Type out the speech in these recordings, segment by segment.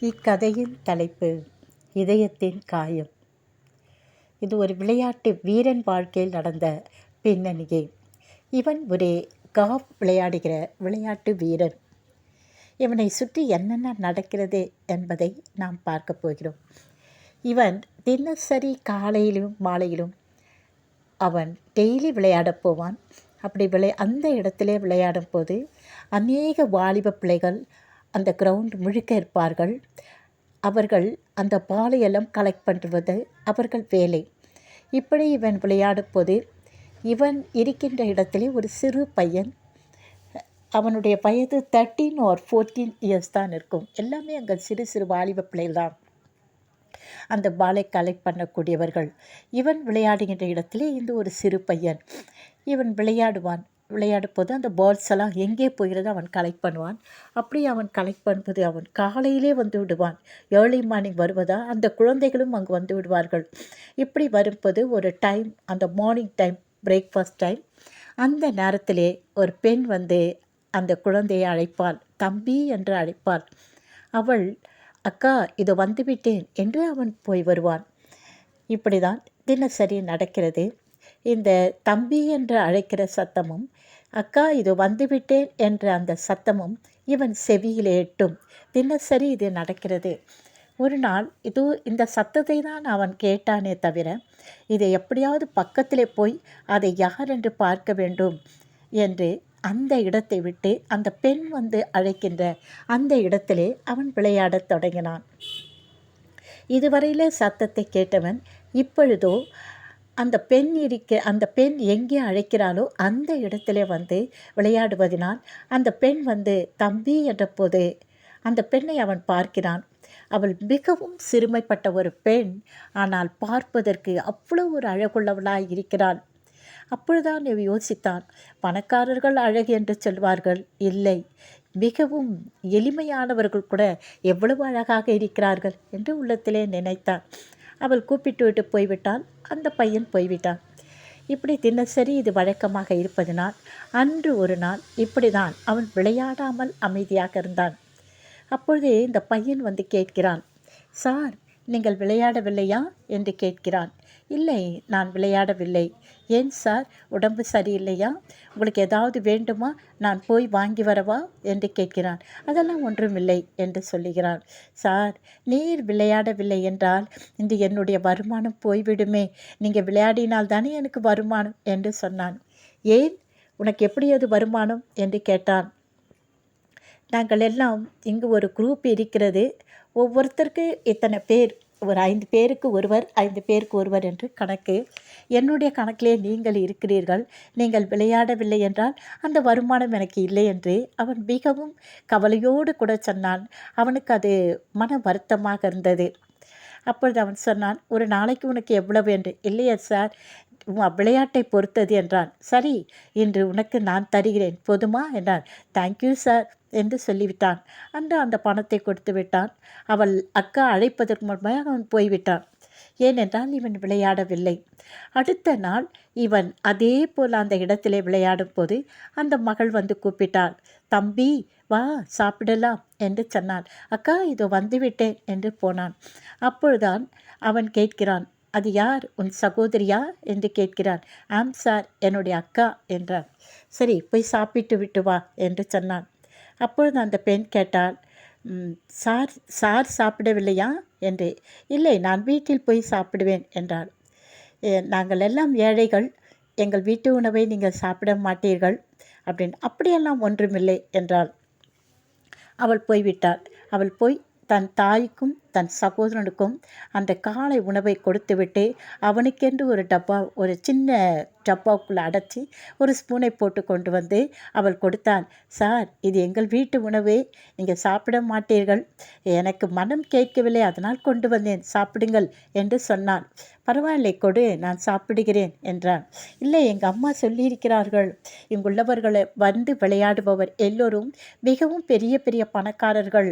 இக்கதையின் தலைப்பு இதயத்தின் காயம். இது ஒரு விளையாட்டு வீரன் வாழ்க்கையில் நடந்த பின்னணியே. இவன் ஒரு காஃப் விளையாடுகிற விளையாட்டு வீரன். இவனை சுற்றி என்னென்ன நடக்கிறது என்பதை நாம் பார்க்க போகிறோம். இவன் தினசரி காலையிலும் மாலையிலும் அவன் டெய்லி விளையாடப் போவான். அப்படி விளை அந்த இடத்திலே விளையாடும் போது அநேக வாலிப பிள்ளைகள் அந்த கிரவுண்ட் முழுக்க இருப்பார்கள். அவர்கள் அந்த பாலையெல்லாம் கலெக்ட் பண்ணுவது அவர்கள் வேலை. இப்படி இவன் விளையாடும் போது இவன் இருக்கின்ற இடத்திலே ஒரு சிறு பையன் அவனுடைய வயது தேர்ட்டீன் ஆர் ஃபோர்டீன் இயர்ஸ் தான் இருக்கும். எல்லாமே அங்கே சிறு சிறு வாலிப பிள்ளைகள் தான் அந்த பாலை கலெக்ட் பண்ணக்கூடியவர்கள். இவன் விளையாடுகின்ற இடத்திலே இந்த ஒரு சிறு பையன் இவன் விளையாடுவான். விளையாடும் போது அந்த பால்ஸ் எல்லாம் எங்கே போகிறதோ அவன் கலெக்ட் பண்ணுவான். அப்படி அவன் கலெக்ட் பண்ணுவது அவன் காலையிலே வந்து விடுவான். ஏர்லி மார்னிங் வருவதா? அந்த குழந்தைகளும் அங்கு வந்து விடுவார்கள். இப்படி வரும்போது ஒரு டைம் அந்த மார்னிங் டைம் பிரேக்ஃபாஸ்ட் டைம் அந்த நேரத்திலே ஒரு பெண் வந்து அந்த குழந்தையை அழைப்பாள். தம்பி என்று அழைப்பாள். அவள் அக்கா இது வந்துவிட்டேன் என்று அவன் போய் வருவான். இப்படிதான் தினசரி நடக்கிறது. இந்த தம்பி என்று அழைக்கிற சத்தமும் அக்கா இது வந்துவிட்டேன் என்ற அந்த சத்தமும் இவன் செவியில் எட்டும். தினசரி இது நடக்கிறது. ஒரு நாள் இது இந்த சத்தத்தை தான் அவன் கேட்டானே தவிர இதை எப்படியாவது பக்கத்திலே போய் அதை யார் என்று பார்க்க வேண்டும் என்று அந்த இடத்தை விட்டு அந்த பெண் வந்து அழைக்கின்ற அந்த இடத்திலே அவன் விளையாடத் தொடங்கினான். இதுவரையிலே சத்தத்தை கேட்டவன் இப்பொழுதோ அந்த பெண் இருக்க அந்த பெண் எங்கே அழைக்கிறாளோ அந்த இடத்துல வந்து விளையாடுவதனால் அந்த பெண் வந்து தம்பி என்ற போது அந்த பெண்ணை அவன் பார்க்கிறான். அவள் மிகவும் சிறுமைப்பட்ட ஒரு பெண். ஆனால் பார்ப்பதற்கு அவ்வளோ ஒரு அழகுள்ளவளாய் இருக்கிறாள். அப்பொழுதுதான் யோசித்தான் பணக்காரர்கள் அழகு என்று சொல்வார்கள்? இல்லை. மிகவும் எளிமையானவர்கள் கூட எவ்வளவு அழகாக இருக்கிறார்கள்? என்று உள்ளத்திலே நினைத்தான். அவள் கூப்பிட்டு விட்டு போய்விட்டால் அந்த பையன் போய்விட்டான். இப்படி தினசரி இது வழக்கமாக இருப்பதனால் அன்று ஒரு நாள் இப்படி தான் அவன் விளையாடாமல் அமைதியாக இருந்தான். அப்பொழுது இந்த பையன் வந்து கேட்கிறான் சார் நீங்கள் விளையாடவில்லையா? என்று கேட்கிறான். இல்லை நான் விளையாடவில்லை. ஏன் சார்? உடம்பு சரியில்லையா? உங்களுக்கு ஏதாவது வேண்டுமா? நான் போய் வாங்கி வரவா? என்று கேட்கிறான். அதெல்லாம் ஒன்றுமில்லை என்று சொல்லுகிறான். சார் நீர் விளையாடவில்லை என்றால் இந்த என்னுடைய வருமானம் போய்விடுமே. நீங்கள் விளையாடினால் தானே எனக்கு வருமானம்? என்று சொன்னான். ஏன்? உனக்கு எப்படி அது வருமானம்? என்று கேட்டான். நாங்கள் எல்லாம் இங்கு ஒரு குரூப் இருக்கிறது. ஒவ்வொருத்தருக்கு இத்தனை பேர் ஒரு ஐந்து பேருக்கு ஒருவர் ஐந்து பேருக்கு ஒருவர் என்று கணக்கு. என்னுடைய கணக்கிலே நீங்கள் இருக்கிறீர்கள். நீங்கள் விளையாடவில்லை என்றால் அந்த வருமானம் எனக்கு இல்லை என்று அவன் மிகவும் கவலையோடு கூட சொன்னான். அவனுக்கு அது மன வருத்தமாக இருந்தது. அப்பொழுது அவன் சொன்னான் ஒரு நாளைக்கு உனக்கு எவ்வளவு? என்று இல்லையா சார் விளையாட்டை பொறுத்தது என்றான். சரி இன்று உனக்கு நான் தருகிறேன். போதுமா? என்றான். தேங்க்யூ சார் என்று சொல்லிவிட்டான். அன்று அந்த பணத்தை கொடுத்து விட்டான். அவள் அக்கா அழைப்பதற்கு முன்பாக அவன் போய்விட்டான். ஏனென்றால் இவன் விளையாடவில்லை. அடுத்த நாள் இவன் அதே போல் அந்த இடத்திலே விளையாடும் போது அந்த மகள் வந்து கூப்பிட்டாள். தம்பி வா சாப்பிடலாம் என்று சொன்னான் அக்கா இதோ வந்துவிட்டேன் என்று போனான். அப்பொழுதான் அவன் கேட்கிறான். அது யார்? உன் சகோதரியா என்று கேட்கிறான். ஆம் சார் என்னுடைய அக்கா என்றான். சரி போய் சாப்பிட்டு விட்டு வா என்று சொன்னான். அப்பொழுது அந்த பெண் கேட்டால் சார் சார் சாப்பிடவில்லையா? என்று. இல்லை நான் வீட்டில் போய் சாப்பிடுவேன் என்றாள். நாங்கள் எல்லாம் ஏழைகள். எங்கள் வீட்டு உணவை நீங்கள் சாப்பிட மாட்டீர்கள். அப்படின்னு. அப்படியெல்லாம் ஒன்றுமில்லை என்றாள். அவள் போய்விட்டாள். அவள் போய் தன் தாய்க்கும் தன் சகோதரனுக்கும் அந்த காலை உணவை கொடுத்துவிட்டு அவனுக்கென்று ஒரு டப்பா ஒரு சின்ன டப்பாவுக்குள்ளே அடைச்சி ஒரு ஸ்பூனை போட்டு கொண்டு வந்து அவள் கொடுத்தான். சார் இது எங்கள் வீட்டு உணவே. நீங்கள் சாப்பிட மாட்டீர்கள். எனக்கு மனம் கேட்கவில்லை. அதனால் கொண்டு வந்தேன். சாப்பிடுங்கள் என்று சொன்னான். பரவாயில்லை கொடு. நான் சாப்பிடுகிறேன் என்றான். இல்லை எங்கள் அம்மா சொல்லியிருக்கிறார்கள். இங்குள்ளவர்களை வந்து விளையாடுபவர் எல்லோரும் மிகவும் பெரிய பெரிய பணக்காரர்கள்.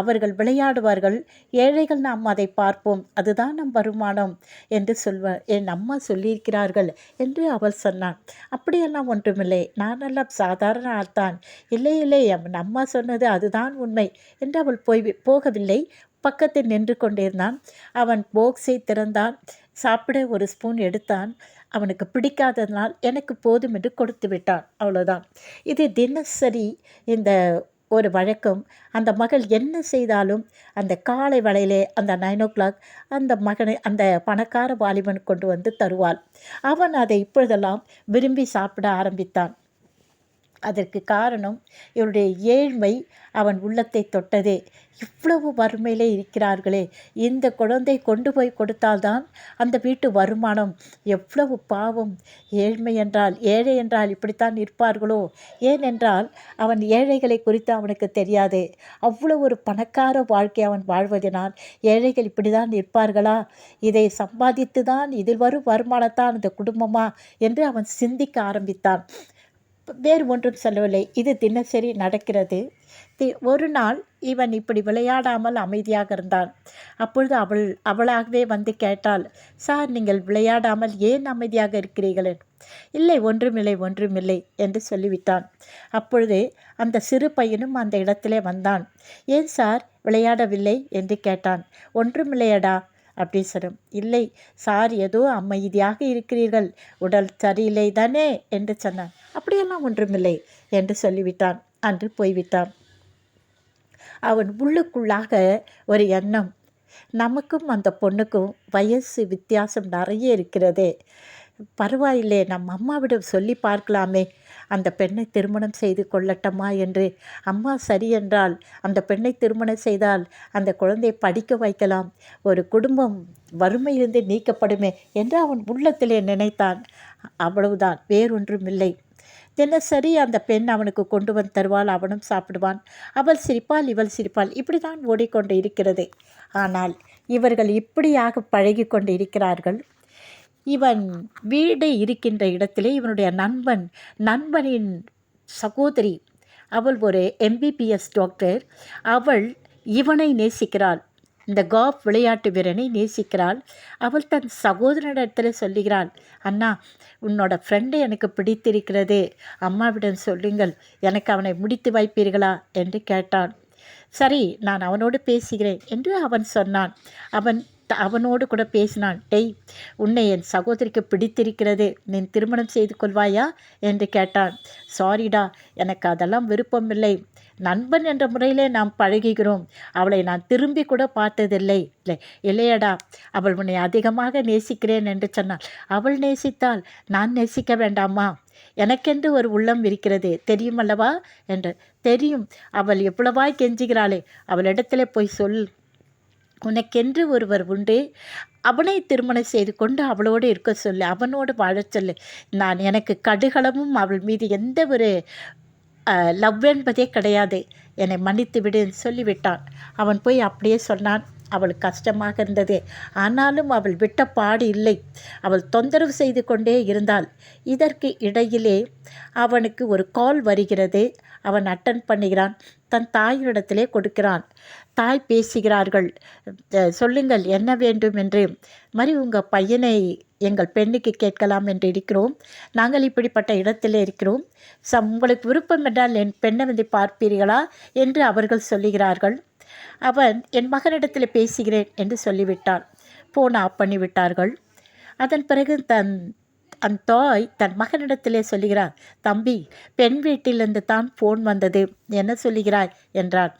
அவர்கள் விளையாடுவார்கள். ஏழைகள் நாம் அதை பார்ப்போம். அதுதான் நம் வருமானம் என்று சொல்வ என் அம்மா சொல்லியிருக்கிறார்கள் என்று அவள் சொன்னான் அப்படியெல்லாம் ஒன்றுமில்லை. நானெல்லாம் சாதாரண ஆள்தான். இல்லை இல்லை என் அம்மா சொன்னது அதுதான் உண்மை என்று அவள் போய் போகவில்லை. பக்கத்தில் நின்று கொண்டிருந்தான். அவன் போக்ஸை திறந்தான். சாப்பிட ஒரு ஸ்பூன் எடுத்தான். அவனுக்கு பிடிக்காததனால் எனக்கு போதும் என்று கொடுத்து விட்டான். அவ்வளோதான் இது தினசரி இந்த ஒரு வழக்கம். அந்த மகள் என்ன செய்தாலும் அந்த காலை வேளையிலே அந்த நைன் ஓ கிளாக் அந்த மகனை அந்த பணக்கார வாலிபன் கொண்டு வந்து தருவாள். அவன் அதை இப்பொழுதெல்லாம் விரும்பி சாப்பிட ஆரம்பித்தான். அதற்கு காரணம் இவருடைய ஏழ்மை அவன் உள்ளத்தை தொட்டதே. இவ்வளவு வறுமையிலே இருக்கிறார்களே. இந்த குழந்தை கொண்டு போய் கொடுத்தால்தான் அந்த வீட்டு வருமானம். எவ்வளவு பாவம். ஏழ்மை என்றால் ஏழை என்றால் இப்படித்தான் இருப்பார்களோ? ஏனென்றால் அவன் ஏழைகளை குறித்து அவனுக்கு தெரியாது. அவ்வளவு ஒரு பணக்கார வாழ்க்கை அவன் வாழ்வதனால் ஏழைகள் இப்படிதான் இருப்பார்களா? இதை சம்பாதித்து தான் இதில் வரும் வருமானத்தான் இந்த குடும்பமா? என்று அவன் சிந்திக்க ஆரம்பித்தான். வேறு ஒன்றும் சொல்லவில்லை. இது தினசரி நடக்கிறது. தி ஒரு நாள் இவன் இப்படி விளையாடாமல் அமைதியாக இருந்தான். அப்பொழுது அவள் அவளாகவே வந்து கேட்டாள் சார் நீங்கள் விளையாடாமல் ஏன் அமைதியாக இருக்கிறீர்கள்? இல்லை ஒன்றுமில்லை ஒன்றுமில்லை என்று சொல்லிவிட்டான். அப்பொழுது அந்த சிறு பையனும் அந்த இடத்திலே வந்தான். ஏன் சார் விளையாடவில்லை? என்று கேட்டான். ஒன்றுமில்லையடா அப்படி சொல்லும் இல்லை சார் ஏதோ அமைதியாக இருக்கிறீர்கள். உடல் சரியில்லை தானே என்று சொன்னான். அப்படியெல்லாம் ஒன்றுமில்லை என்று சொல்லிவிட்டான். அன்று போய்விட்டான். அவன் உள்ளுக்குள்ளாக ஒரு எண்ணம். நமக்கும் அந்த பொண்ணுக்கும் வயசு வித்தியாசம் நிறைய இருக்கிறதே. பரவாயில்லை நம் அம்மாவிடம் சொல்லி பார்க்கலாமே. அந்த பெண்ணை திருமணம் செய்து கொள்ளட்டமா என்று. அம்மா சரி என்றால் அந்த பெண்ணை திருமணம் செய்தால் அந்த குழந்தையை படிக்க வைக்கலாம். ஒரு குடும்பம் வறுமையிலிருந்து நீக்கப்படுமே என்று அவன் உள்ளத்திலே நினைத்தான். அவ்வளவுதான் வேறொன்றும் இல்லை தினசரி அந்த பெண் அவனுக்கு கொண்டு வந்து தருவாள் அவனும் சாப்பிடுவான். அவள் சிரிப்பாள் இவள் சிரிப்பாள். இப்படி தான் ஓடிக்கொண்டு இருக்கிறது. ஆனால் இவர்கள் இப்படியாக பழகி கொண்டு இருக்கிறார்கள். இவன் வீடு இருக்கின்ற இடத்திலே இவனுடைய நண்பன் நண்பனின் சகோதரி. அவள் ஒரு எம்பிபிஎஸ் டாக்டர் அவள் இவனை நேசிக்கிறாள். இந்த காப் விளையாட்டு வீரனை நேசிக்கிறாள். அவள் தன் சகோதரனிடத்தில் சொல்லுகிறாள் அண்ணா உன்னோட ஃப்ரெண்டு எனக்கு பிடித்திருக்கிறது. அம்மாவிடம் சொல்லுங்கள் எனக்கு அவனை முடித்து வைப்பீர்களா? என்று கேட்டான். சரி நான் அவனோடு பேசுகிறேன் என்று அவன் சொன்னான். அவன் அவனோடு கூட பேசினான். டெய் உன்னை என் சகோதரிக்கு பிடித்திருக்கிறது. நீ திருமணம் செய்து கொள்வாயா? என்று கேட்டான். சாரிடா எனக்கு அதெல்லாம் விருப்பமில்லை. நண்பன் என்ற முறையிலே நாம் பழகுகிறோம். அவளை நான் திரும்பி கூட பார்த்ததில்லை. இல்லை இல்லையடா அவள் உன்னை அதிகமாக நேசிக்கிறேன் என்று சொன்னாள். அவள் நேசித்தால் நான் நேசிக்க வேண்டாமா? எனக்கென்று ஒரு உள்ளம் இருக்கிறது தெரியும் அல்லவா என்று. தெரியும் அவள் எவ்வளவாய் கெஞ்சுகிறாளே. அவளிடத்திலே போய் சொல். உனக்கென்று ஒருவர் உண்டு. அவனை திருமணம் செய்து கொண்டு அவளோடு இருக்க சொல்லு. அவனோடு வாழச் சொல்லு. நான் எனக்கு கடுகளமும் அவள் மீது எந்த ஒரு லவ் என்பதே கிடையாது. என்னை மன்னித்து விடு சொல்லிவிட்டான். அவன் போய் அப்படியே சொன்னான். அவளுக்கு கஷ்டமாக இருந்தது. ஆனாலும் அவள் விட்ட பாடு இல்லை. அவள் தொந்தரவு செய்து கொண்டே இருந்தாள். இதற்கு இடையிலே அவனுக்கு ஒரு கால் வருகிறது. அவன் அட்டன் பண்ணுகிறான். தன் தாயினிடத்திலே கொடுக்கிறான். தாய் பேசுகிறார்கள். சொல்லுங்கள். என்ன வேண்டும்? என்று. மாதிரி உங்கள் பையனை எங்கள் பெண்ணுக்கு கேட்கலாம் என்று இருக்கிறோம். நாங்கள் இப்படிப்பட்ட இடத்திலே இருக்கிறோம். சம் உங்களுக்கு விருப்பம் என்றால் என் பெண்ணை வந்து பார்ப்பீர்களா என்று அவர்கள் சொல்லுகிறார்கள். அவன் என் மகனிடத்தில் பேசுகிறேன் என்று சொல்லிவிட்டான். ஃபோன் ஆஃப் பண்ணிவிட்டார்கள் அதன் பிறகு தன் அந்த தாய் தன் மகனிடத்திலே சொல்லுகிறார் தம்பி பெண் வீட்டிலிருந்து தான் ஃபோன் வந்தது. என்ன சொல்லுகிறாய்? என்றான்.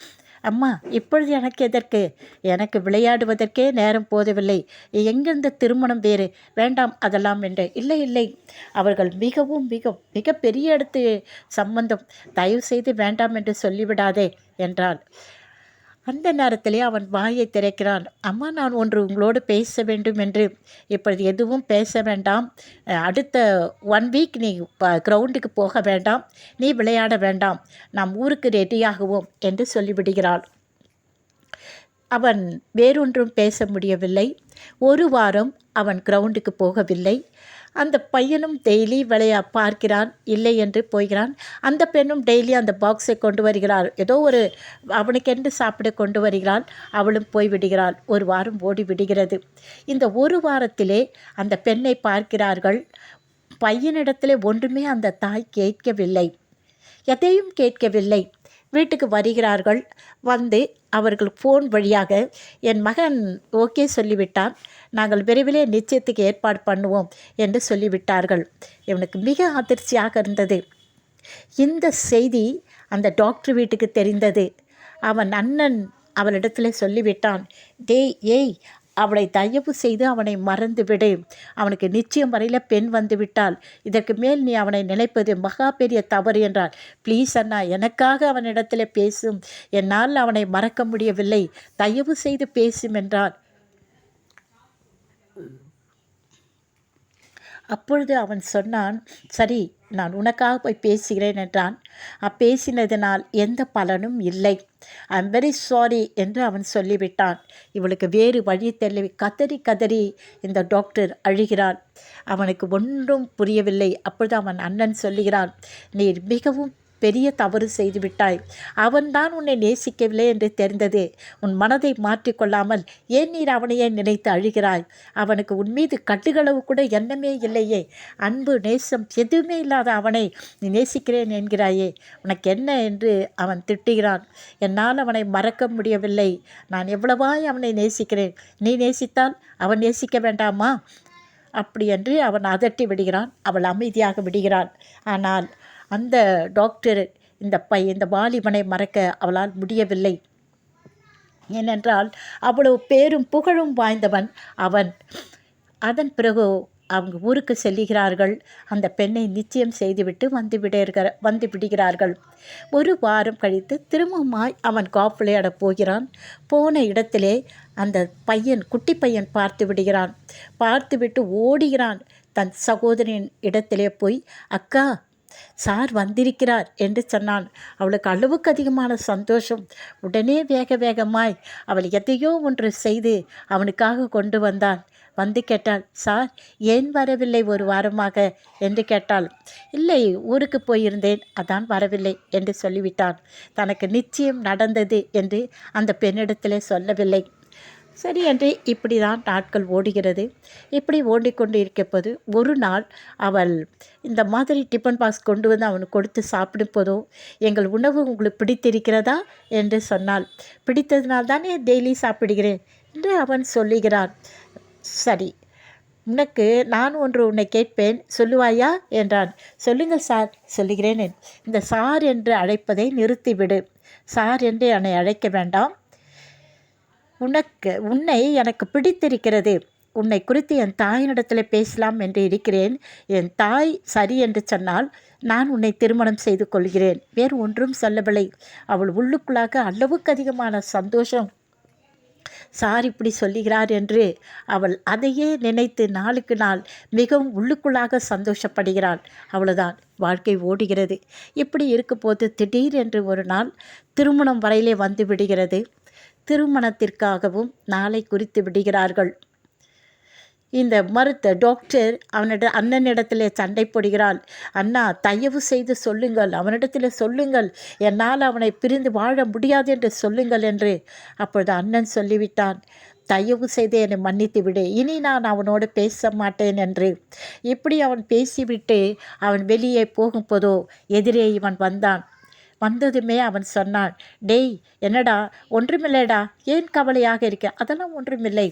அம்மா இப்பொழுது எனக்கு எதற்கு? எனக்கு விளையாடுவதற்கே நேரம் போதவில்லை. எங்கிருந்த திருமணம் வேறு? வேண்டாம் அதெல்லாம் என்று. இல்லை இல்லை. அவர்கள் மிகவும் மிக மிக பெரிய இடத்து சம்பந்தம். தயவு செய்து வேண்டாம் என்று சொல்லிவிடாதே என்றாள். அந்த நேரத்திலே அவன் வாயை திறக்கிறான். அம்மா நான் ஒன்று உங்களோடு பேச வேண்டும் என்று இப்பொழுது எதுவும் பேச வேண்டாம். அடுத்த ஒன் வீக் நீ கிரவுண்டுக்கு போக வேண்டாம். நீ விளையாட வேண்டாம். நாம் ஊருக்கு ரெடியாகுவோம் என்று சொல்லிவிடுகிறாள். அவன் வேறொன்றும் பேச முடியவில்லை. ஒரு வாரம் அவன் கிரவுண்டுக்கு போகவில்லை. அந்த பையனும் டெய்லி விளையா பார்க்கிறான் இல்லை என்று போகிறான் அந்த பெண்ணும் டெய்லி அந்த பாக்ஸை கொண்டு வருகிறாள். ஏதோ ஒரு அவனுக்கென்று சாப்பிட கொண்டு வருகிறாள். அவளும் போய் விடுகிறாள். ஒரு வாரம் ஓடி விடுகிறது. இந்த ஒரு வாரத்திலே அந்த பெண்ணை பார்க்கிறார்கள். பையனிடத்திலே ஒன்றுமே அந்த தாய் கேட்கவில்லை. எதையும் கேட்கவில்லை. வீட்டுக்கு வருகிறார்கள். வந்து அவர்கள் ஃபோன் வழியாக என் மகன் ஓகே சொல்லிவிட்டான். நாங்கள் விரைவிலே நிச்சயத்துக்கு ஏற்பாடு பண்ணுவோம் என்று சொல்லிவிட்டார்கள். இவனுக்கு மிக அதிர்ச்சியாக இருந்தது. இந்த செய்தி அந்த டாக்டர் வீட்டுக்கு தெரிந்தது. அவன் அண்ணன் அவளிடத்தில் சொல்லிவிட்டான். டேய் ஏய் அவளை தயவு செய்து அவனை மறந்துவிடு. அவனுக்கு நிச்சயம் வரையில் பெண் வந்துவிட்டாள் இதற்கு மேல் நீ அவனை நினைப்பது மகா பெரிய தவறு என்றார் ப்ளீஸ் அண்ணா எனக்காக அவனிடத்தில் பேசும். என்னால் அவனை மறக்க முடியவில்லை. தயவு செய்து பேசும் என்றார் அப்பொழுது அவன் சொன்னான் சரி நான் உனக்காக போய் பேசுகிறேன் என்றான். அப்பேசினதினால் எந்த பலனும் இல்லை. ஐ எம் வெரி சாரி என்று அவன் சொல்லிவிட்டான். இவளுக்கு வேறு வழி தெரியவி கதறி கதறி இந்த டாக்டர் அழுகிறான். அவனுக்கு ஒன்றும் புரியவில்லை. அப்பொழுது அவன் அண்ணன் சொல்லுகிறான் நீர் மிகவும் பெரிய தவறு செய்துவிட்டாய். அவன்தான் உன்னை நேசிக்கவில்லை என்று தெரிந்தது. உன் மனதை மாற்றிக்கொள்ளாமல் ஏன் நீர் அவனையே நினைத்து அழுகிறாய்? அவனுக்கு உன் மீது கட்டுகளவு கூட எண்ணமே இல்லையே. அன்பு நேசம் எதுவுமே இல்லாத அவனை நீ நேசிக்கிறேன் என்கிறாயே. உனக்கு என்ன என்று அவன் திட்டுகிறான். என்னால் அவனை மறக்க முடியவில்லை. நான் எவ்வளவாய் அவனை நேசிக்கிறேன். நீ நேசித்தால் அவன் நேசிக்க வேண்டாமா? அப்படி என்று அவன் அதட்டி விடுகிறான். அவள் அமைதியாக விடுகிறான் ஆனால் அந்த டாக்டர் இந்த பை இந்த வாலிபனை மறக்க அவளால் முடியவில்லை. ஏனென்றால் அவ்வளவு பேரும் புகழும் வாய்ந்தவன் அவன். அதன் பிறகு அவங்க ஊருக்கு செல்லுகிறார்கள் அந்த பெண்ணை நிச்சயம் செய்துவிட்டு வந்து விடுகிற வந்து விடுகிறார்கள். ஒரு வாரம் கழித்து திரும்பமாய் அவன் காப் விளையாட போகிறான். போன இடத்திலே அந்த பையன் குட்டி பையன் பார்த்து விடுகிறான். பார்த்துவிட்டு ஓடுகிறான். தன் சகோதரின் இடத்திலே போய் அக்கா சார் வந்திருக்கிறார் என்று சொன்னான். அவளுக்கு அளவுக்கு அதிகமான சந்தோஷம். உடனே வேக வேகமாய் அவள் எதையோ ஒன்று செய்து அவனுக்காக கொண்டு வந்தான். வந்து கேட்டாள் சார் ஏன் வரவில்லை ஒரு வாரமாக? என்று கேட்டாள். இல்லை ஊருக்கு போயிருந்தேன். அதான் வரவில்லை என்று சொல்லிவிட்டான். தனக்கு நிச்சயம் நடந்தது என்று அந்த பெண்ணிடத்திலே சொல்லவில்லை. சரி என்று இப்படி தான் நாட்கள் ஓடுகிறது. இப்படி ஓடிக்கொண்டு இருக்கப்போது ஒரு நாள் அவள் இந்த மாதிரி டிஃபன் பாக்ஸ் கொண்டு வந்து அவனுக்கு கொடுத்து சாப்பிடும் போதோ எங்கள் உணவு உங்களுக்கு பிடித்திருக்கிறதா? என்று சொன்னாள். பிடித்ததுனால் தானே டெய்லி சாப்பிடுகிறேன் என்று அவன் சொல்லுகிறான். சரி உனக்கு நான் ஒன்று உன்னை கேட்பேன் சொல்லுவாயா? என்றான். சொல்லுங்கள் சார் சொல்லுகிறேன். இந்த சார் என்று அழைப்பதை நிறுத்திவிடு. சார் என்று என்னை அழைக்க வேண்டாம். உனக்கு உன்னை எனக்கு பிடித்திருக்கிறது. உன்னை குறித்து என் தாயினிடத்தில் பேசலாம் என்று இருக்கிறேன். என் தாய் சரி என்று சொன்னால் நான் உன்னை திருமணம் செய்து கொள்கிறேன். வேறு ஒன்றும் சொல்லவில்லை. அவள் உள்ளுக்குள்ளாக அளவுக்கு அதிகமான சந்தோஷம். சார் இப்படி சொல்லுகிறார் என்று அவள் அதையே நினைத்து நாளுக்கு நாள் மிகவும் உள்ளுக்குள்ளாக சந்தோஷப்படுகிறாள். அவ்வளவுதான். வாழ்க்கை ஓடுகிறது. இப்படி இருக்கும்போது திடீரென்று ஒரு நாள் திருமணம் வரையிலே வந்து விடுகிறது. திருமணத்திற்காகவும் நாளை குறித்து விடுகிறார்கள். இந்த மருத்த டாக்டர் அவனிட அண்ணனிடத்தில் சண்டை போடுகிறாள் அண்ணா தயவு செய்து சொல்லுங்கள். அவனிடத்தில் சொல்லுங்கள். என்னால் அவனை பிரிந்து வாழ முடியாது என்று சொல்லுங்கள் என்று அப்பொழுது அண்ணன் சொல்லிவிட்டான். தயவு செய்து என்னை மன்னித்து விடு. இனி நான் அவனோடு பேச மாட்டேன் என்று. இப்படி அவன் பேசிவிட்டு அவன் வெளியே போகும்போதோ எதிரே இவன் வந்தான். வந்ததுமே அவன் சொன்னான் டேய் என்னடா ஒன்றுமில்லைடா ஏன் கவலையாக இருக்க? அதெல்லாம் ஒன்றுமில்லை.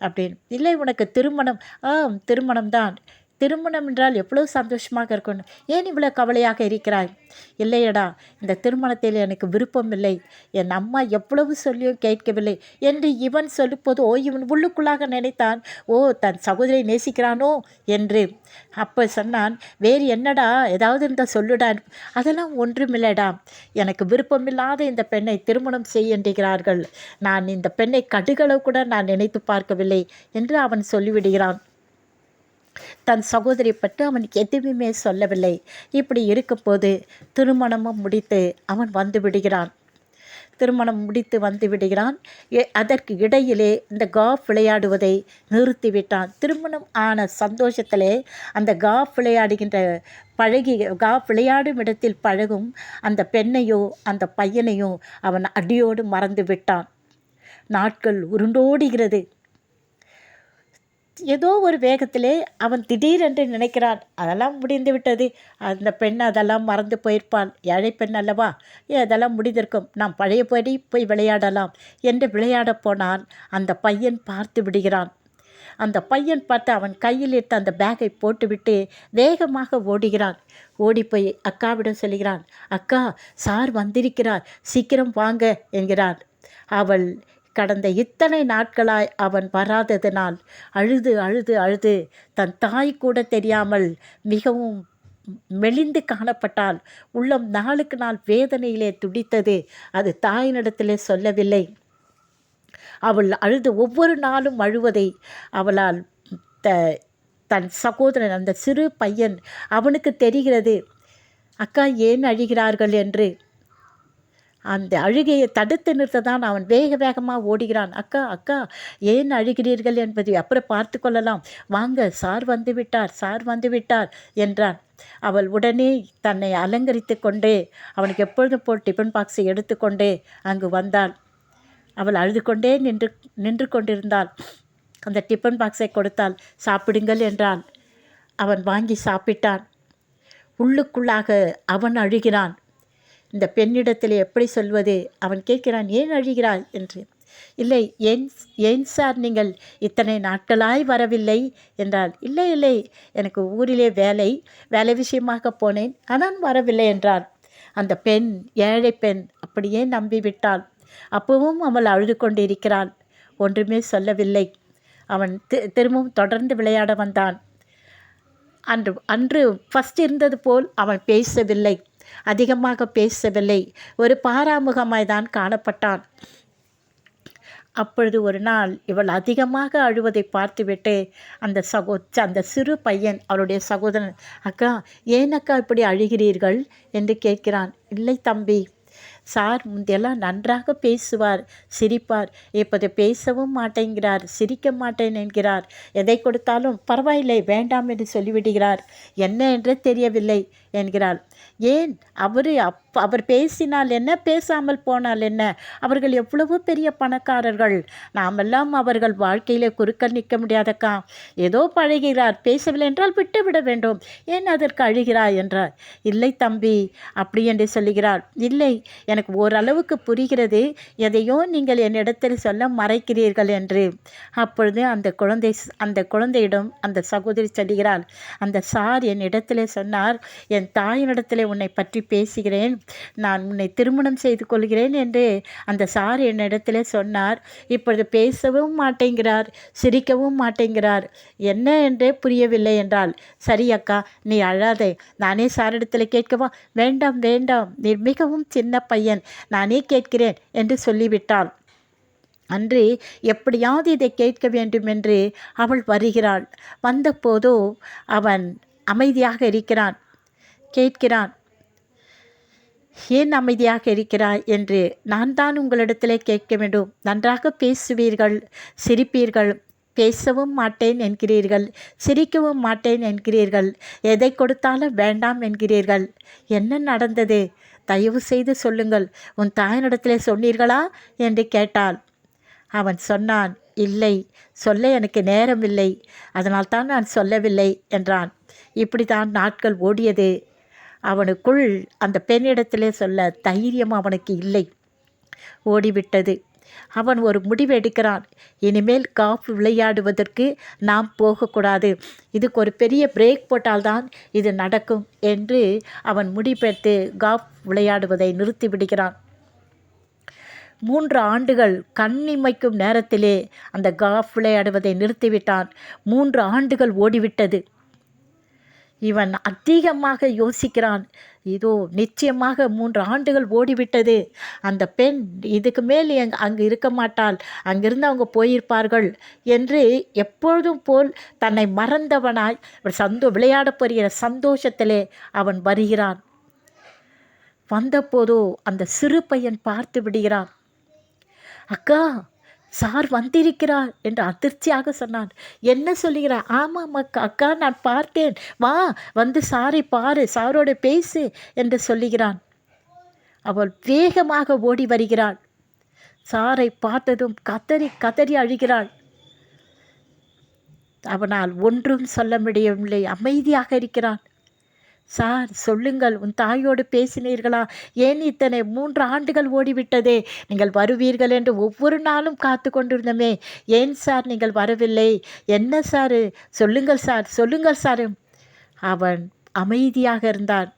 அப்படின்னு இல்லை உனக்கு திருமணம் ஆ திருமணம் தான் திருமணம் என்றால் எவ்வளவு சந்தோஷமாக இருக்கணும்? ஏன் இவ்வளோ கவலையாக இருக்கிறாய்? இல்லையடா இந்த திருமணத்தில் எனக்கு விருப்பம் இல்லை. என் அம்மா எவ்வளவு சொல்லியும் கேட்கவில்லை என்று இவன் சொல்லும்போது ஓ இவன் உள்ளுக்குள்ளாக நினைத்தான். ஓ தன் சகோதரி நேசிக்கிறானோ என்று. அப்போ சொன்னான் வேறு என்னடா? ஏதாவது இருந்தால் சொல்லுடா. அதெல்லாம் ஒன்றுமில்லைடா. எனக்கு விருப்பமில்லாத இந்த பெண்ணை திருமணம் செய்கின்றார்கள் நான் இந்த பெண்ணை கடுகளவு கூட நான் நினைத்து பார்க்கவில்லை என்று அவன் சொல்லிவிடுகிறான். தன் சகோதரி பற்றி அவனுக்கு எதுவுமே சொல்லவில்லை. இப்படி இருக்கும்போது திருமணமும் முடித்து அவன் வந்து விடுகிறான். திருமணம் முடித்து வந்து விடுகிறான். எ- அதற்கு இடையிலே இந்த காஃப் விளையாடுவதை நிறுத்திவிட்டான். திருமணம் ஆன சந்தோஷத்திலே அந்த காஃப் விளையாடுகின்ற பழகி காஃப் விளையாடும் இடத்தில் பழகும் அந்த பெண்ணையோ அந்த பையனையோ அவன் அடியோடு மறந்து விட்டான். நாட்கள் உருண்டோடுகிறது. ஏதோ ஒரு வேகத்திலே அவன் திடீரென்று நினைக்கிறான் அதெல்லாம் முடிந்து விட்டது. அந்த பெண் அதெல்லாம் மறந்து போயிருப்பான் ஏழை பெண் அல்லவா? ஏ, அதெல்லாம் முடிந்திருக்கும். நாம் பழையபடி போய் விளையாடலாம் என்று விளையாடப் போனால் அந்த பையன் பார்த்து விடுகிறான். அந்த பையன் பார்த்து அவன் கையில் எடுத்த அந்த பேக்கை போட்டுவிட்டு வேகமாக ஓடுகிறான். ஓடி போய் அக்காவிடம் சொல்கிறான் அக்கா சார் வந்திருக்கிறார். சீக்கிரம் வாங்க என்கிறான். அவள் கடந்த இத்தனை நாட்களாய் அவன் வராததினால் அழுது அழுது அழுது தன் தாய் கூட தெரியாமல் மிகவும் மெலிந்து காணப்பட்டால் உள்ளம் நாளுக்கு நாள் வேதனையிலே துடித்தது. அது தாயினிடத்திலே சொல்லவில்லை. அவள் அழுது ஒவ்வொரு நாளும் அழுவதை அவளால் த தன் சகோதரன் அந்த சிறு பையன் அவனுக்கு தெரிகிறது. அக்கா ஏன் அழுகிறார்கள்? என்று அந்த அழுகையை தடுத்து நிறுத்த தான் அவன் வேக வேகமாக ஓடுகிறான். அக்கா அக்கா ஏன் அழுகிறீர்கள்? என்பதை அப்புறம் பார்த்து கொள்ளலாம். வாங்க சார் வந்து விட்டார் சார் வந்து விட்டார் என்றான். அவள் உடனே தன்னை அலங்கரித்து கொண்டே அவனுக்கு எப்பொழுதும் போல் டிஃபன் பாக்ஸை எடுத்துக்கொண்டே அங்கு வந்தாள். அவள் அழுது கொண்டே நின்று நின்று கொண்டிருந்தாள். அந்த டிஃபன் பாக்ஸை கொடுத்தாள் சாப்பிடுங்கள் என்றான். அவன் வாங்கி சாப்பிட்டான். உள்ளுக்குள்ளாக அவன் அழுகிறான். இந்த பெண்ணிடத்தில் எப்படி சொல்வது? அவன் கேட்கிறான் ஏன் அழுகிறாள் என்று. இல்லை ஏன் ஏன் சார் நீங்கள் இத்தனை நாட்களாய் வரவில்லை? என்றால் இல்லை இல்லை எனக்கு ஊரிலே வேலை வேலை விஷயமாக போனேன் ஆனால் வரவில்லை என்றான். அந்த பெண் ஏழை பெண் அப்படியே நம்பிவிட்டாள். அப்பவும் அவள் அழுது கொண்டிருக்கிறாள். ஒன்றுமே சொல்லவில்லை. அவன் திரும்பவும் தொடர்ந்து விளையாட வந்தான். அன்று அன்று ஃபஸ்ட் இருந்தது போல் அவன் பேசவில்லை. அதிகமாக பேசவில்லை. ஒரு பாராமுகமாய் தான் காணப்பட்டான். அப்பொழுது ஒரு நாள் இவள் அதிகமாக அழுவதை பார்த்துவிட்டு அந்த சகோ அந்த சிறு பையன் அவளுடைய சகோதரன் அக்கா ஏன் அக்கா இப்படி அழுகிறீர்கள்? என்று கேட்கிறான். இல்லை தம்பி சார் முந்தையெல்லாம் நன்றாக பேசுவார் சிரிப்பார். இப்போது பேசவும் மாட்டேங்கிறார் சிரிக்க மாட்டேன் என்கிறார். எதை கொடுத்தாலும் பரவாயில்லை வேண்டாம் என்று சொல்லிவிடுகிறார். என்ன என்றே தெரியவில்லை என்கிறாள். ஏன்? அவர் அப் அவர் பேசினால் என்ன பேசாமல் போனால் என்ன? அவர்கள் எவ்வளவு பெரிய பணக்காரர்கள். நாமெல்லாம் அவர்கள் வாழ்க்கையிலே குறுக்க நிற்க முடியாதக்கா. ஏதோ பழகிறார் பேசவில்லை என்றால் விட்டுவிட வேண்டும். ஏன் அதற்கு அழுகிறாய் என்றார். இல்லை தம்பி அப்படி என்று சொல்லுகிறார். இல்லை எனக்கு ஓரளவுக்கு புரிகிறது. எதையோ நீங்கள் என்னிடத்தில் சொல்ல மறைக்கிறீர்கள் என்று. அப்பொழுது அந்த குழந்தை அந்த குழந்தையிடம் அந்த சகோதரி சொல்லுகிறாள். அந்த சார் என்னிடத்திலே சொன்னார் என் தாயினிடத்திலே உன்னை பற்றி பேசுகிறேன். நான் உன்னை திருமணம் செய்து கொள்கிறேன் என்று அந்த சார் என்னிடத்தில் சொன்னார். இப்பொழுது பேசவும் மாட்டேங்கிறார் சிரிக்கவும் மாட்டேங்கிறார். என்ன என்றே புரியவில்லை என்றால் சரி அக்கா நீ அழாதே. நானே சாரிடத்தில் கேட்கவா? வேண்டாம் வேண்டாம். நீ மிகவும் சின்ன பையன். நானே கேட்கிறேன் என்று சொல்லிவிட்டாள். அன்று எப்படியாவது இதை கேட்க வேண்டும் என்று அவள் வருகிறாள். வந்தபோதோ அவன் அமைதியாக இருக்கிறான். கேட்கிறான். ஏன் அமைதியாக இருக்கிறாய் என்று நான் தான் உங்களிடத்திலே கேட்க வேண்டும். நன்றாக பேசுவீர்கள் சிரிப்பீர்கள். பேசவும் மாட்டேன் என்கிறீர்கள் சிரிக்கவும் மாட்டேன் என்கிறீர்கள். எதை கொடுத்தாலும் வேண்டாம் என்கிறீர்கள். என்ன நடந்தது? தயவு செய்து சொல்லுங்கள். உன் தாயினிடத்திலே சொன்னீர்களா? என்று கேட்டாள். அவன் சொன்னான் இல்லை சொல்ல எனக்கு நேரமில்லை. அதனால்தான் நான் சொல்லவில்லை என்றான். இப்படி தான் நாட்கள் ஓடியது. அவனுக்குள் அந்த பெண்ணிடத்திலே சொல்ல தைரியம் அவனுக்கு இல்லை. ஓடிவிட்டது. அவன் ஒரு முடிவு எடுக்கிறான். இனிமேல் காஃப் விளையாடுவதற்கு நாம் போகக்கூடாது. இதுக்கு ஒரு பெரிய பிரேக் போட்டால்தான் இது நடக்கும் என்று அவன் முடிவெடுத்து காஃப் விளையாடுவதை நிறுத்தி விடுகிறான். மூன்று ஆண்டுகள் கண்ணிமைக்கும் நேரத்திலே அந்த காஃப் விளையாடுவதை நிறுத்திவிட்டான். மூன்று ஆண்டுகள் ஓடிவிட்டது. இவன் அதிகமாக யோசிக்கிறான். இதோ நிச்சயமாக மூன்று ஆண்டுகள் ஓடிவிட்டது. அந்த பெண் இதுக்கு மேல் எங் அங்கு இருக்க மாட்டாள். அங்கிருந்து அவங்க போயிருப்பார்கள் என்று எப்பொழுதும் போல் தன்னை மறந்தவனாய் சந்தோ விளையாடப் போகிற சந்தோஷத்திலே அவன் வருகிறான். வந்தபோதோ அந்த சிறு பையன் பார்த்து விடுகிறான். அக்கா சார் வந்திருக்கிறார் என்று அதிர்ச்சியாக சொன்னான். என்ன சொல்லுகிறார் ஆமாம் அக்கா அக்கா நான் பார்த்தேன். வா வந்து சாரை பாரு சாரோட பேசு என்று சொல்லுகிறான். அவள் வேகமாக ஓடி வருகிறாள். சாரை பார்த்ததும் கதறி கதறி அழுகிறாள். அவனால் ஒன்றும் சொல்ல முடியவில்லை. அமைதியாக இருக்கிறான். சார் சொல்லுங்கள். உன் தாயோடு பேசினீர்களா? ஏன் இத்தனை மூன்று ஆண்டுகள் ஓடிவிட்டதே? நீங்கள் வருவீர்கள் என்று ஒவ்வொரு நாளும் காத்து கொண்டிருந்தோமே. ஏன் சார் நீங்கள் வரவில்லை? என்ன சார்? சொல்லுங்கள் சார் சொல்லுங்கள் சார். அவன் அமைதியாக இருந்தான்.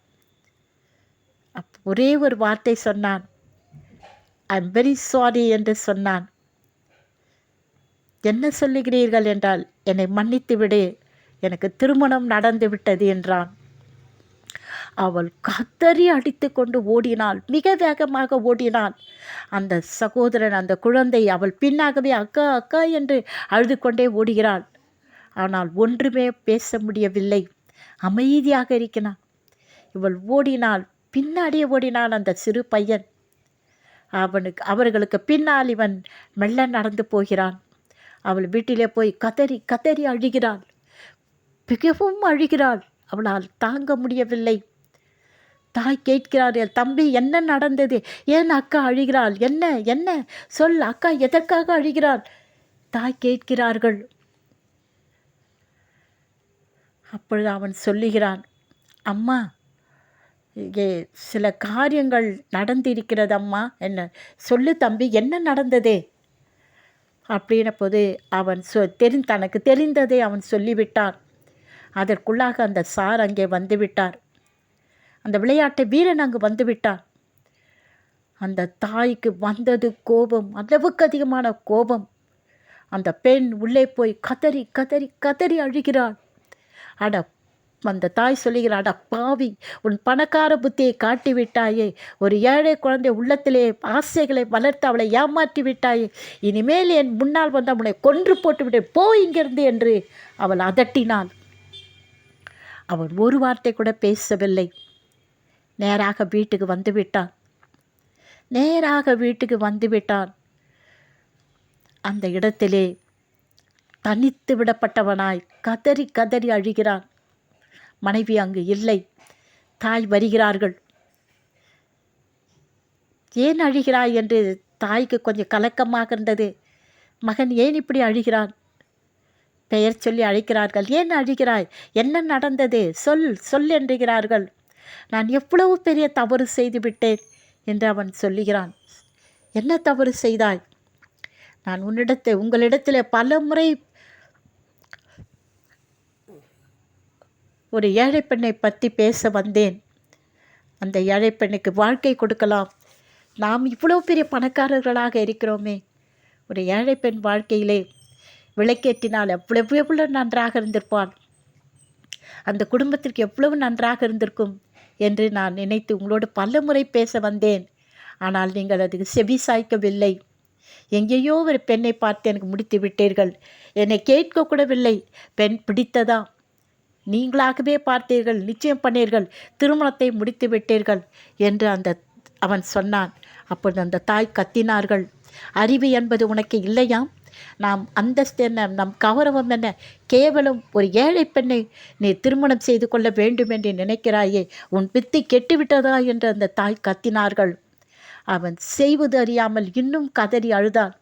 ஒரே ஒரு வார்த்தை சொன்னான். ஐ எம் வெரி சாரி என்று சொன்னான். என்ன சொல்லுகிறீர்கள்? என்றால் என்னை மன்னித்து விடு எனக்கு திருமணம் நடந்து விட்டது என்றான். அவள் கத்தறி அடித்து கொண்டு ஓடினாள். மிக வேகமாக ஓடினாள் அந்த சகோதரன் அந்த குழந்தை அவள் பின்னாகவே அக்கா அக்கா என்று அழுது கொண்டே ஓடுகிறாள். ஆனால் ஒன்றுமே பேச முடியவில்லை. அமைதியாக இருக்கிறான். இவள் ஓடினாள். பின்னாடியே ஓடினாள் அந்த சிறு பையன். அவனுக்கு அவர்களுக்கு பின்னால் இவன் மெல்ல நடந்து போகிறான். அவள் வீட்டிலே போய் கதறி கதறி அழுகிறாள். மிகவும் அழுகிறாள். அவளால் தாங்க முடியவில்லை. தாய் கேட்கிறார்கள் தம்பி என்ன நடந்தது? ஏன் அக்கா அழுகிறாள்? என்ன என்ன? சொல் அக்கா எதற்காக அழுகிறாள்? தாய் கேட்கிறார்கள். அப்பொழுது அவன் சொல்லுகிறான் அம்மா இங்கே சில காரியங்கள் நடந்திருக்கிறது அம்மா என்ன சொல்லு தம்பி என்ன நடந்ததே? அப்படின்ன போது அவன் சொ தெரி தனக்கு தெரிந்ததை அவன் சொல்லிவிட்டான். அதற்குள்ளாக அந்த சார் அங்கே வந்துவிட்டார் அந்த விளையாட்டு வீரன் அங்கு வந்துவிட்டான். அந்த தாய்க்கு வந்தது கோபம் அளவுக்கு அதிகமான கோபம். அந்த பெண் உள்ளே போய் கதறி கதறி கதறி அழுகிறாள். அட அந்த தாய் சொல்லுகிறாள் அட பாவி உன் பணக்கார புத்தியை காட்டி விட்டாயே. ஒரு ஏழை குழந்தை உள்ளத்திலே ஆசைகளை வளர்த்து அவளை ஏமாற்றி விட்டாயே. இனிமேல் என் முன்னால் வந்து அவனை கொன்று போட்டு போ இங்கிருந்து என்று அவள் அதட்டினாள். அவன் ஒரு வார்த்தை கூட பேசவில்லை. நேராக வீட்டுக்கு வந்து விட்டான் நேராக வீட்டுக்கு வந்து விட்டான் அந்த இடத்திலே தனித்து விடப்பட்டவனாய் கதறி கதறி அழுகிறான். மனைவி அங்கு இல்லை. தாய் வருகிறார்கள். ஏன் அழுகிறாய்? என்று தாய்க்கு கொஞ்சம் கலக்கமாக இருந்தது. மகன் ஏன் இப்படி அழுகிறான்? பெயர் சொல்லி அழைக்கிறார்கள். ஏன் அழுகிறாய்? என்ன நடந்தது? சொல் சொல் என்றுகிறார்கள். நான் எவ்வளவு பெரிய தவறு செய்துவிட்டேன் என்று அவன் சொல்லுகிறான். என்ன தவறு செய்தாய்? நான் உன்னிடத்தை உங்களிடத்தில் பல முறை ஒரு ஏழை பெண்ணை பற்றி பேச வந்தேன். அந்த ஏழை பெண்ணுக்கு வாழ்க்கை கொடுக்கலாம். நாம் இவ்வளோ பெரிய பணக்காரர்களாக இருக்கிறோமே. ஒரு ஏழை பெண் வாழ்க்கையிலே விளக்கேற்றினால் எவ்வளவு எவ்வளவு நன்றாக இருந்திருப்பான் அந்த குடும்பத்திற்கு எவ்வளவு நன்றாக இருந்திருக்கும். என்று நான் நினைத்து உங்களோடு பல முறை பேச வந்தேன். ஆனால் நீங்கள் அதுக்கு செவி சாய்க்கவில்லை எங்கேயோ ஒரு பெண்ணை பார்த்து எனக்கு முடித்து விட்டீர்கள். என்னை கேட்கக்கூடவில்லை பெண் பிடித்ததா? நீங்களாகவே பார்த்தீர்கள் நிச்சயம் பண்ணீர்கள் திருமணத்தை முடித்து விட்டீர்கள் என்று அந்த அவன் சொன்னான். அப்பொழுது அந்த தாய் கத்தினார்கள். அறிவு என்பது உனக்கு இல்லையாம் நாம் அந்தஸ்து என்ன? நம் கௌரவம் என்ன? கேவலம் ஒரு ஏழை பெண்ணை நீ திருமணம் செய்து கொள்ள வேண்டும் என்று நினைக்கிறாயே உன் பித்தி கெட்டுவிட்டதா என்று அந்த தாய் கத்தினார்கள். அவன் செய்வது அறியாமல் இன்னும் கதறி அழுதான்.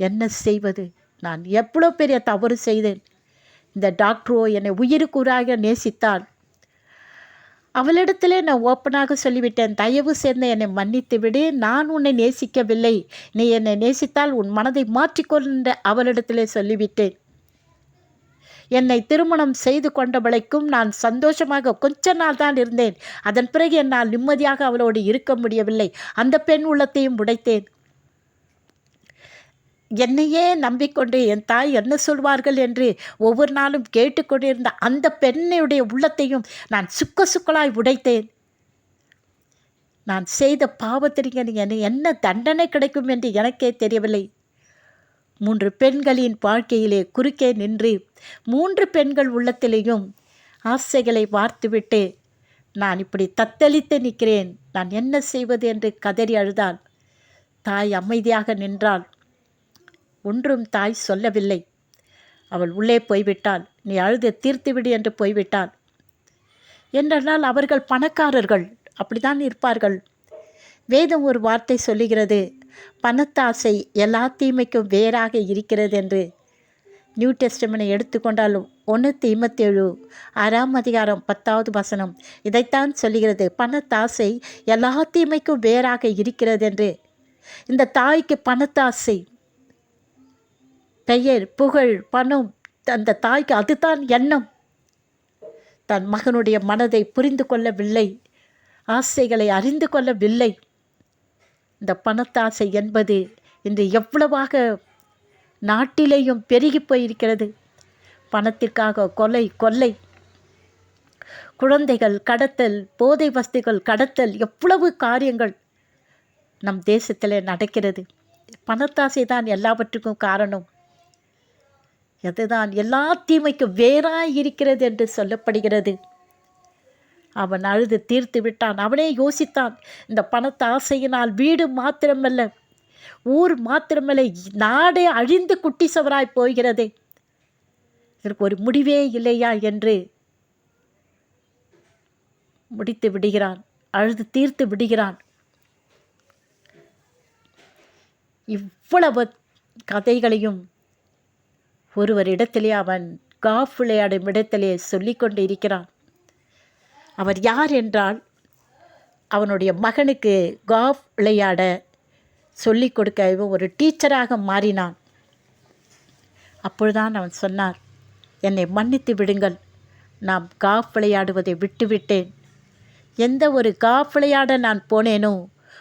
என்ன செய்வது? நான் எவ்வளோ பெரிய தவறு செய்தேன். இந்த டாக்டரோ என்னை உயிருக்குறாக நேசித்தான். அவளிடத்திலே நான் ஓப்பனாக சொல்லிவிட்டேன். தயவு சேர்ந்து என்னை மன்னித்து விடு. நான் உன்னை நேசிக்கவில்லை. நீ என்னை நேசித்தால் உன் மனதை மாற்றிக்கொண்ட அவளிடத்திலே சொல்லிவிட்டேன். என்னை திருமணம் செய்து கொண்டவளைக்கும் நான் சந்தோஷமாக கொஞ்ச நாள் தான் இருந்தேன். அதன் பிறகு என்னால் நிம்மதியாக அவளோடு இருக்க முடியவில்லை. அந்த பெண் உள்ளத்தையும் உடைத்தேன். என்னையே நம்பிக்கொண்டு என் தாய் என்ன சொல்வார்கள் என்று ஒவ்வொரு நாளும் கேட்டுக்கொண்டிருந்த அந்த பெண்ணுடைய உள்ளத்தையும் நான் சுக்க சுக்கலாய் உடைத்தேன். நான் செய்த பாவத்திற்கு எனக்கு என்ன தண்டனை கிடைக்கும் என்று எனக்கே தெரியவில்லை. மூன்று பெண்களின் வாழ்க்கையிலே குறுக்கே நின்று மூன்று பெண்கள் உள்ளத்திலேயும் ஆசைகளை வார்த்துவிட்டு நான் இப்படி தத்தளித்து நிற்கிறேன். நான் என்ன செய்வது என்று கதறி அழுதாள். தாய் அமைதியாக நின்றாள். ஒன்றும் தாய் சொல்லவில்லை. அவள் உள்ளே போய்விட்டாள். நீ அழுது தீர்த்துவிடு என்று போய்விட்டாள். என்றால் அவர்கள் பணக்காரர்கள். அப்படித்தான் இருப்பார்கள். வேதம் ஒரு வார்த்தை சொல்லுகிறது. பணத்தாசை எல்லா தீமைக்கும் வேறாக இருக்கிறது என்று நியூ டெஸ்டமனை எடுத்துக்கொண்டால் ஒன்று தீமத்தேழு ஆறாம் அதிகாரம் பத்தாவது வசனம். இதைத்தான் சொல்லுகிறது. பணத்தாசை எல்லா தீமைக்கும் வேறாக இருக்கிறது என்று. இந்த தாய்க்கு பணத்தாசை. பெயர் புகழ் பணம் அந்த தாய்க்கு அதுதான் எண்ணம். தன் மகனுடைய மனதை புரிந்து கொள்ளவில்லை. ஆசைகளை அறிந்து கொள்ளவில்லை. இந்த பணத்தாசை என்பது இன்று எவ்வளவாக நாட்டிலேயும் பெருகி போயிருக்கிறது. பணத்திற்காக கொலை கொள்ளை. குழந்தைகள் கடத்தல் போதை வஸ்துகள் கடத்தல் எவ்வளவு காரியங்கள் நம் தேசத்தில் நடக்கிறது. பணத்தாசை தான் எல்லாவற்றுக்கும் காரணம். அதுதான் எல்லா தீமைக்கும் வேறாய் இருக்கிறது என்று சொல்லப்படுகிறது. அவன் அழுது தீர்த்து விட்டான். அவனே யோசித்தான் இந்த பணத்தை ஆசையினால் வீடு மாத்திரமல்ல ஊர் மாத்திரமல்ல நாடே அழிந்து குட்டி சவராய் போகிறதே. இதற்கு ஒரு முடிவே இல்லையா என்று முடித்து விடுகிறான். அழுது தீர்த்து விடுகிறான். இவ்வளவு கதைகளையும் ஒருவரிடத்திலே அவன் காஃப் விளையாடும் இடத்திலே சொல்லிக்கொண்டு இருக்கிறான் அவர் யார் என்றால் அவனுடைய மகனுக்கு காஃப் விளையாட சொல்லிக் கொடுக்க இவன் ஒரு டீச்சராக மாறினான். அப்பொழுதான் அவன் சொன்னார் என்னை மன்னித்து விடுங்கள். நாம் காஃப் விளையாடுவதை விட்டுவிட்டேன். எந்த ஒரு காஃப் விளையாட நான் போனேனோ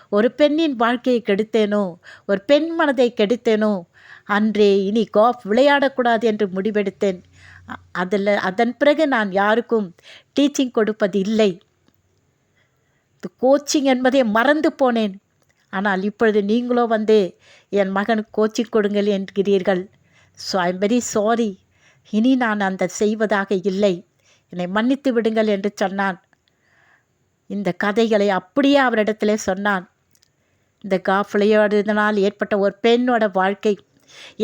ஒரு பெண்ணின் வாழ்க்கையை கெடுத்தேனோ ஒரு பெண் மனதை கெடுத்தேனோ அன்றே இனி கோஃப் விளையாடக்கூடாது என்று முடிவெடுத்தேன். அதில் அதன் பிறகு நான் யாருக்கும் டீச்சிங் கொடுப்பது இல்லை. கோச்சிங் என்பதை மறந்து போனேன். ஆனால் இப்பொழுது நீங்களோ வந்து என் மகனுக்கு கோச்சிங் கொடுங்கள் என்கிறீர்கள். So I am very sorry இனி நான் அந்த செய்வதாக இல்லை. என்னை மன்னித்து விடுங்கள் என்று சொன்னான். இந்த கதைகளை அப்படியே அவரிடத்துல சொன்னான். இந்த காஃப் விளையாடுவதனால் ஏற்பட்ட ஒரு பெண்ணோட வாழ்க்கை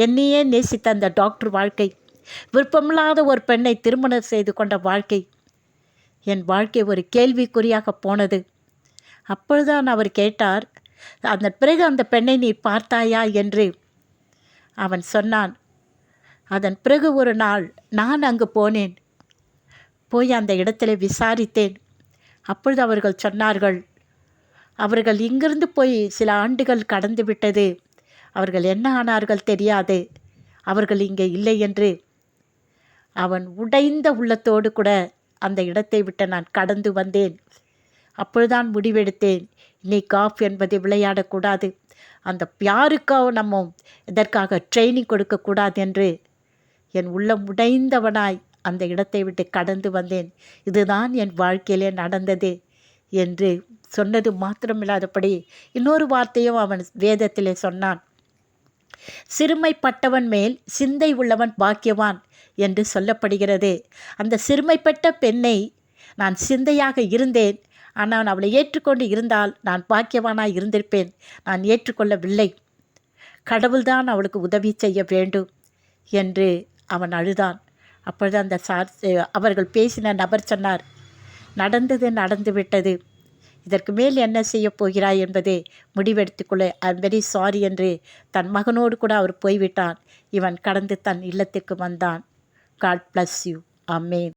என்னையே நேசித்த அந்த டாக்டர் வாழ்க்கை. விருப்பமில்லாத ஒரு பெண்ணை திருமணம் செய்து கொண்ட வாழ்க்கை. என் வாழ்க்கை ஒரு கேள்விக்குறியாக போனது. அப்பொழுதுதான் அவர் கேட்டார் அந்த பிறகு அந்த பெண்ணை நீ பார்த்தாயா என்று. அவன் சொன்னான் அதன் பிறகு ஒரு நாள் நான் அங்கு போனேன். போய் அந்த இடத்துல விசாரித்தேன். அப்பொழுது அவர்கள் சொன்னார்கள் அவர்கள் இங்கிருந்து போய் சில ஆண்டுகள் கடந்து விட்டது. அவர்கள் என்ன ஆனார்கள் தெரியாது. அவர்கள் இங்கே இல்லை என்று. அவன் உடைந்த உள்ளத்தோடு கூட அந்த இடத்தை விட்டு நான் கடந்து வந்தேன். அப்பொழுதுதான் முடிவெடுத்தேன். நீ காஃப் என்பதை விளையாடக்கூடாது. அந்த யாருக்கோ நம்ம இதற்காக ட்ரைனிங் கொடுக்கக்கூடாது என்று. என் உள்ளம் உடைந்தவனாய் அந்த இடத்தை விட்டு கடந்து வந்தேன். இதுதான் என் வாழ்க்கையிலே நடந்தது என்று சொன்னது மாத்திரமில்லாதபடி இன்னொரு வார்த்தையும் அவன் வேதத்திலே சொன்னான். சிறுமைப்பட்டவன் மேல் சிந்தை உள்ளவன் பாக்கியவான் என்று சொல்லப்படுகிறது. அந்த சிறுமைப்பட்ட பெண்ணை நான் சிந்தையாக இருந்தேன். ஆனால் அவளை ஏற்றுக்கொண்டு இருந்தால் நான் பாக்கியவானாக இருந்திருப்பேன். நான் ஏற்றுக்கொள்ளவில்லை. கடவுள்தான் அவளுக்கு உதவி செய்ய வேண்டும் என்று அவன் அழுதான். அப்பொழுது அந்த சார் அவர்கள் பேசின நபர் சொன்னார் நடந்தது நடந்து விட்டது இதற்கு மேல் என்ன செய்ய போகிறாய் என்பதை முடிவெடுத்துக்கொள்ள ஐ வெரி சாரி என்று தன் மகனோடு கூட அவர் போய்விட்டான். இவன் கடந்து தன் இல்லத்திற்கு வந்தான். God bless you amen